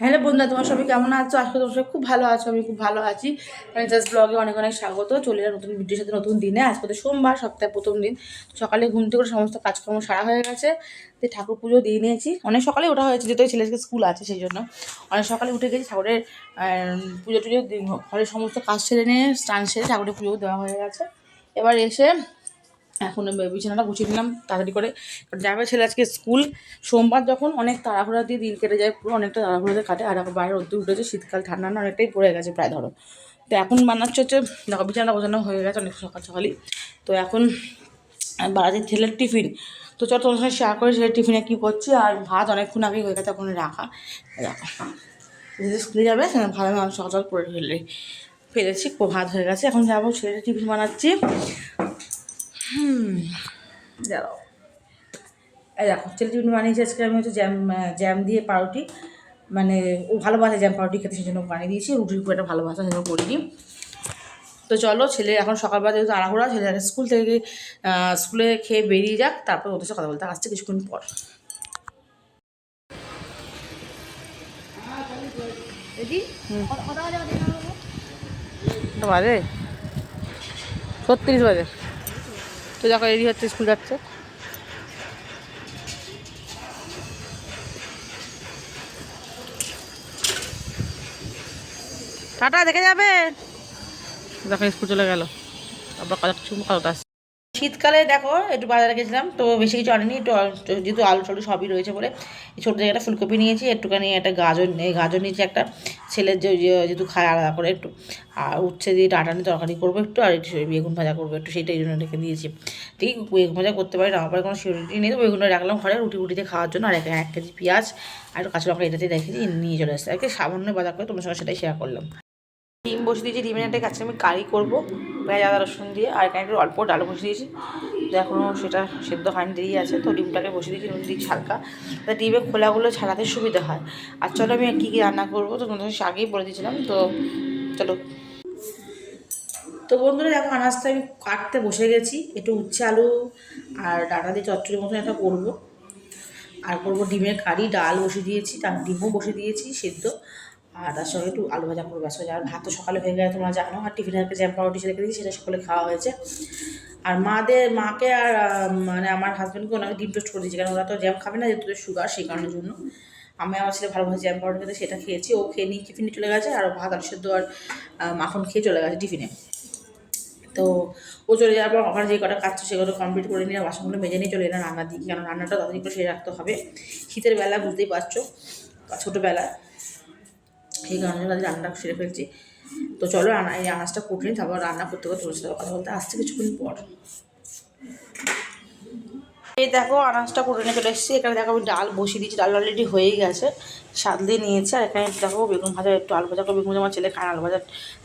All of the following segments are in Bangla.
হ্যালো বন্ধুরা, তোমার সবাই কেমন আছো? আজকে তোমার সবাই খুব ভালো আছো, আমি খুব ভালো আছি। মানে জাস্ট ব্লগে অনেক অনেক স্বাগত। চলে এলাম নতুন ভিডিওর সাথে নতুন দিনে। আজকে তো সোমবার সপ্তাহে প্রথম দিন। সকালে ঘুম থেকে সমস্ত কাজকর্ম সারা হয়ে গেছে। দিয়ে ঠাকুর পুজো দিয়ে নিয়েছি। অনেক সকালে ওঠা হয়েছে, যেহেতু ছেলেকে স্কুল আছে সেই জন্য। অনেক সকালে উঠে গেছি, ঠাকুরের পুজো টুজো ঘরের সমস্ত কাজ সেরে নিয়ে, স্নান সেরে ঠাকুরের পুজো দেওয়া হয়ে গেছে। এবার এসে এখন বিছানাটা গুছিয়ে নিলাম, তাড়াতাড়ি করে। যাবে ছেলে আজকে স্কুল, সোমবার যখন অনেক তাড়াহুড়া দিয়ে দিন কেটে যায়, পুরো অনেকটা তাড়াহুড়াতে কাটে, আর এখন বাইরে রোদ্দুর উঠেছে, শীতকাল, ঠান্ডা, না, অনেকটাই পড়ে গেছে প্রায় ধরো। তো এখন বানাচ্ছে হচ্ছে, দেখো বিছানাটা গোছানো হয়ে গেছে অনেক সকাল সকালই। তো এখন বাড়াতে ছেলের টিফিন। তো চল তোমার সঙ্গে শেয়ার করে ছেলের টিফিনে কী করছি, আর ভাত অনেকক্ষণ আগেই হয়ে গেছে, এখন রাখা। রাখা। যদি স্কুলে যাবে ভালো আমি সকাল সকাল করে ফেলে ফেলেছি ভাত হয়ে গেছে। এখন যাব ছেলের টিফিন বানাচ্ছি। হুম। দাঁড়াও। এই দেখো ছেলে টিফিন বানিয়েছি আজকে আমি হচ্ছে জ্যাম জ্যাম দিয়ে পাউরুটি। মানে ও ভালোবাসে জ্যাম পাউরুটি খেতে সেই জন্য বানিয়ে দিয়েছি। রুটির খুব একটা ভালোবাসা সেই জন্য করিনি। তো চলো ছেলে এখন সকালবেলা যেহেতু আড়াহুড়া ছেলে স্কুল থেকে স্কুলে খেয়ে বেরিয়ে যাক তারপর ওদের সাথে কথা বলতে। আসছে কিছুক্ষণ পর। বাজে? ছত্রিশ বাজে। তো দেখো রেডি হচ্ছে স্কুল যাচ্ছে। টাটা, দেখে যাবে? দেখো, স্কুল চলে গেল। আমরা কাজ কাজ আসছে। শীতকালে দেখো, একটু বাজারে গেছিলাম, তো বেশি কিছু আনিনি, একটু যেহেতু আলু টালু সবই রয়েছে বলে, এই ছোটো জায়গাটা ফুলকপি নিয়েছি, একটুখানি একটা গাজর গাজর নিয়েছি একটা ছেলের যে যেহেতু খায় আলাদা করে একটু, আর উচ্ছে দিয়ে ডাটানি তরকারি করব একটু, আর একটু বেগুন ভাজা করব একটু সেইটা এই জন্য রেখে দিয়েছি। ঠিক বেগুন ভাজা করতে পারি না, আমার কোনো সিউরিটি নেই, তো বেগুনটা রাখলাম ঘরে রুটি রুটিতে খাওয়ার জন্য, আর এক এক কেজি পেঁয়াজ, আর একটু কাঁচা লঙ্কা এটাতে রেখে দিয়ে নিয়ে চলে আসছে। আর কি সামান্য বাজার করে তোমার সঙ্গে সেটাই শেয়ার করলাম। ডিম বসিয়ে দিয়েছি, ডিমের একটা কাছে আমি কারি করব। পেঁয়াজ, আদা, রসুন দিয়ে আর এখানে একটু অল্প ডাল বসিয়ে দিয়েছি। তো এখনও সেটা সেদ্ধ হয়নি, দেরি আছে। তো ডিমটাকে বসিয়ে দিয়েছি, নুন দিচ্ছি হালকা। তো ডিমের খোলাগুলো ছাড়াতে সুবিধা হয়। আর চলো, আমি কী কী রান্না করব, তো তোমাদের আগেই বলে দিয়েছিলাম। তো চলো। তো বন্ধুরা, দেখো আনাজটা আমি কাটতে বসে গেছি। একটু উচ্ছে, আলু আর ডাটা দিয়ে চচ্চড়ি মতন একটা করব। আর করব ডিমের কারি, ডাল বসিয়ে দিয়েছি। তার ডিমও বসিয়ে দিয়েছি, সেদ্ধ। আর তার সঙ্গে একটু আলু ভাজা করব। আসলে আর ভাত তো সকালে হয়ে গেছে তোমরা জানো, আর টিফিনে একটা জ্যাম পাউরুটি রেখে দিয়েছি, সেটা সকালে খাওয়া হয়েছে। আর মাদের, মাকে আর মানে আমার হাজব্যান্ডকে ওনাকে ডিম টোস্ট করে দিয়েছি, কারণ ওরা তো জ্যাম খাবে না, যেহেতু সুগার সেই কারণের জন্য। আমি আমার ছেলে ভালোভাবে জ্যাম পাউরুটি খেতে, সেটা খেয়েছি, ও খেয়ে নিয়ে টিফিনে চলে গেছে, আর ভাত, আলু সেদ্ধ আর মাখন খেয়ে চলে গেছে টিফিনে তো ও চলে যাওয়ার পর ওখানে যে কটা কাজ সেগুলো কমপ্লিট করে নিয়ে বাসনগুলো মেজে নিয়ে চলে এলাম রান্নার দিকে, কারণ রান্নাটা তাড়াতাড়ি করে সেরে রাখতে হবে। শীতের বেলা, বুঝতেই পারছ ছোটোবেলা সেই কারণে তাদের রান্নাটা সেরে ফেলছি। তো চলো রান্না, এই আনাজটা কুটে নিই, তারপর রান্না করতে করতে তোমার সাথে কথা বলতে আসছে কিছুক্ষণ পর। এই দেখো, আনাজটা কুটে নিয়ে চলে এসেছি। এখানে দেখো আমি ডাল বসিয়ে দিয়েছি। ডাল অলরেডি হয়েই গেছে। স্বাদ দিয়ে নিয়েছে। আর এখানে দেখো বেগুন ভাজা, একটু আলু ভাজা করে বেগুন আমার ছেলে খায় আলু ভাজা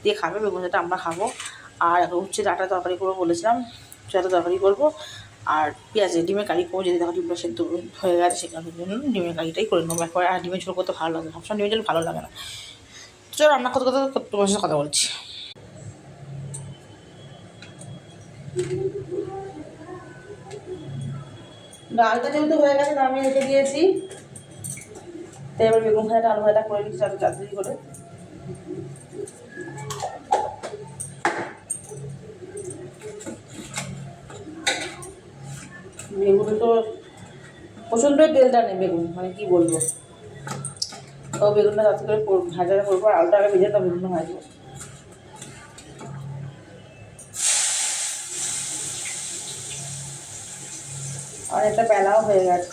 দিয়ে খাবে। বেগুন ভাজাটা আমরা খাব। আর উচ্ছে ডাটা তরকারি করব বলেছিলাম। ডাটা তরকারি করব। আর পেঁয়াজের ডিমের কারি করব, যদি দেখো ডিমটা সেদ্ধ হয়ে গেছে সে কারণের জন্য ডিমের কারিটাই করে নেব। একবার আর ডিমের ঝোল করতে ভালো লাগে সবসময় ডিমের ঝোল ভালো লাগে না। চলো রান্না করতে করতে তোমার সাথে কথা বলছি। ডালটা যেহেতু হয়ে গেছে, নামিয়ে রেখে দিয়েছি। তো এবার বেগুন ভাজাটা, আলু ভাজাটা করে যাতে তাড়াতাড়ি করে। বেগুন তো প্রচণ্ডই তেলটা নেই বেগুন মানে কি বলব? তো বেগুনটা তাড়াতাড়ি করে ভাজাটা করব আর আলুটা আগে ভেজে তো বেগুনটা ভাজবো। একটা বেলাও হয়ে গেছে।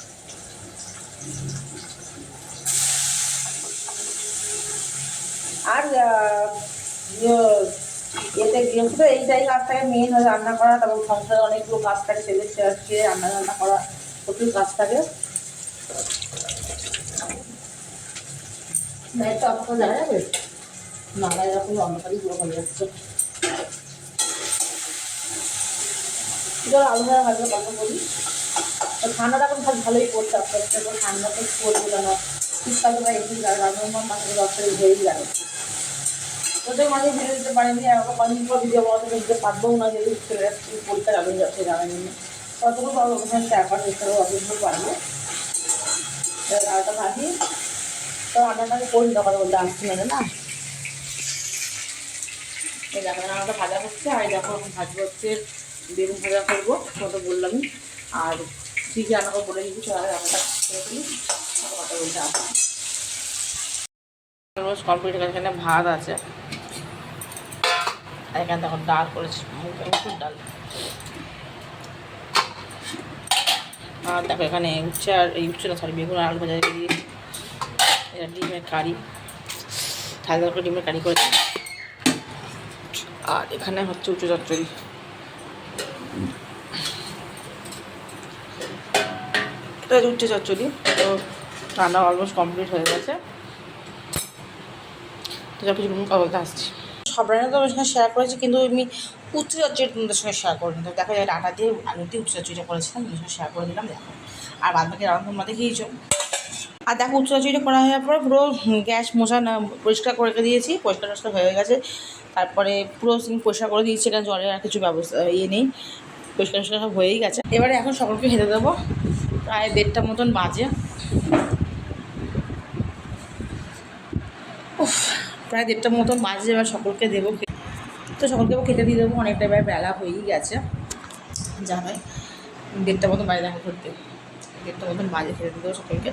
আর ইয়ে, এতে গৃহস্থ এইটাই কাজ থাকে মেন হয় রান্না করা, তারপর সংসারে অনেকগুলো কাজ থাকে সেদের ছেড়ে রান্না রান্না করা, প্রচুর কাজ থাকে। লাইটটা অফ যাবে? কথা বলি। তো ঠান্ডাটা এখন ভালো, ভালোই পড়ছে আস্তে আস্তে করে ঠান্ডা তো পড়বে কেন? শীতকালে এসে যাবে নভেম্বর মাসে দশ যাবে ওদের মাঝে ভিডিও দিতে পারিনি কদিন পর ভিডিও বানাতে দিতে পারব না স্কুল পরীক্ষা যাবে যাচ্ছে জন্য ততটুকু পারব ওখানে চার পাঁচ চেষ্টা করব অতটুকু পারব। আরেকটা ভাজি, তো রান্নাটা করি না কথা বলতে আসছি না। না এই দেখো রান্নাটা ভাজা হচ্ছে, আর দেখো ভাজবো হচ্ছে, বেগুন ভাজা করব কত বললামই। আর কী কী বলে দিচ্ছি চলো রান্নাটা করে কথা বলতে কমপ্লিট এখানে ভাত আছে। এখানে দেখো ডাল করেছি মুসুর ডাল। আর দেখো এখানে উচ্ছে আর এই উচ্ছে না সরি বেগুন আলু ভাজা দিয়েছি। এটা ডিমের কারি। থাল করে ডিমের কারি করেছি। আর এখানে হচ্ছে উঁচু চচ্চড়ি। এটা হচ্ছে চচ্চড়ি, তো রান্না অলমোস্ট কমপ্লিট হয়ে গেছে। তো সব কিছু আসছি। সব রান্না তোমাদের সঙ্গে শেয়ার করেছি, কিন্তু আমি উচ্ছে চচ্চড়ি তোমাদের সঙ্গে শেয়ার করে তো দেখো, এই আটা দিয়ে আলু দিয়ে উচ্ছে চচ্চড়িটা করেছিলাম, তোমাদের সঙ্গে শেয়ার করে দিলাম, দেখো। আর বাদ বাকি রান্না তোমরা দেখিয়েছো আর দেখো, উচ্চ চচ্চড়িটা করা হওয়ার পরে পুরো গ্যাস মোছা পরিষ্কার করে দিয়েছি, পরিষ্কার টরিষ্কার হয়ে গেছে। তারপরে পুরো পরিষ্কার করে দিয়েছি, এখানে জলের আর কিছু ব্যবস্থা ইয়ে নেই। পরিষ্কার টরিষ্কার সব হয়েই গেছে। এবারে এখন সকলকে খেতে দেবো। প্রায় দেড়টা মতন বাজে। প্রায় দেড়টার মতন বাজে এবার সকলকে দেবো তো সকলকে খেতে দিয়ে দেবো, অনেকটা এবার বেলা হয়েই গেছে। যা হয় দেড়টা মতন বাজে দেখা করতে। দেড়টা মতন বাজে খেতে দিয়ে দেবো সকলকে।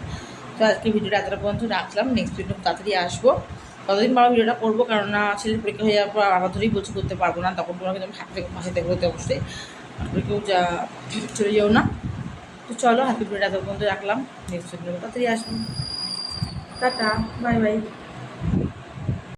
তো আজকে ভিডিওটা এতটা পর্যন্ত রাখলাম নেক্সট ভিডিও তাড়াতাড়ি আসব। কতদিন পর ভিডিওটা করব কারণ না ছেলের পরীক্ষা হয়ে যাওয়ার পর আবার ধরেই বলছি করতে পারব না, তখন তোমাকে তুমি হাতে পাশে দেখব তো অবশ্যই। কেউ যা, চলে যেও না। তো চলো হাতে ভিডিওটা এত পর্যন্ত রাখলাম নেক্সট ভিডিও তাড়াতাড়ি আসব। Tata bye bye